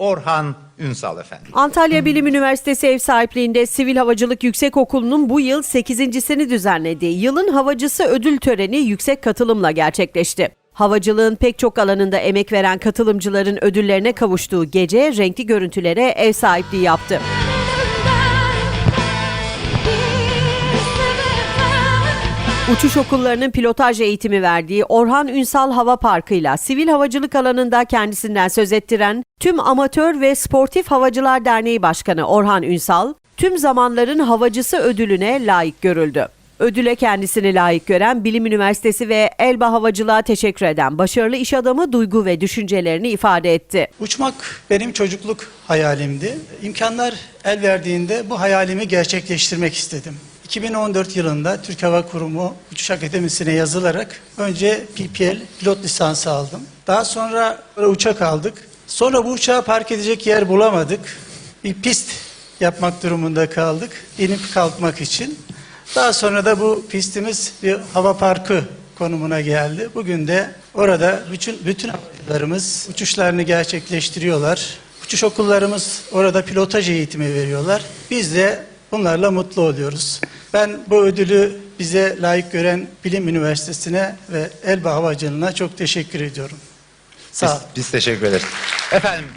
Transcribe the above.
Orhan Ünsal efendim. Antalya Bilim Üniversitesi ev sahipliğinde Sivil Havacılık Yüksekokulu'nun bu yıl 8.sini düzenlediği yılın havacısı ödül töreni yüksek katılımla gerçekleşti. Havacılığın pek çok alanında emek veren katılımcıların ödüllerine kavuştuğu gece renkli görüntülere ev sahipliği yaptı. Uçuş okullarının pilotaj eğitimi verdiği Orhan Ünsal Hava Parkı ile sivil havacılık alanında kendisinden söz ettiren tüm amatör ve sportif havacılar derneği başkanı Orhan Ünsal, tüm zamanların havacısı ödülüne layık görüldü. Ödüle kendisini layık gören Bilim Üniversitesi ve Elba Havacılığa teşekkür eden başarılı iş adamı duygu ve düşüncelerini ifade etti. Uçmak benim çocukluk hayalimdi. İmkanlar el verdiğinde bu hayalimi gerçekleştirmek istedim. 2014 yılında Türk Hava Kurumu Uçuş Akademisi'ne yazılarak önce PPL pilot lisansı aldım. Daha sonra uçak aldık. Sonra bu uçağı park edecek yer bulamadık. Bir pist yapmak durumunda kaldık. İnip kalkmak için. Daha sonra da bu pistimiz bir hava parkı konumuna geldi. Bugün de orada bütün bütün havacılarımız uçuşlarını gerçekleştiriyorlar. Uçuş okullarımız orada pilotaj eğitimi veriyorlar. Biz de bunlarla mutlu oluyoruz. Ben bu ödülü bize layık gören Bilim Üniversitesi'ne ve Elba Havacılığı'na çok teşekkür ediyorum. Sağ Biz, biz teşekkür ederiz. Efendim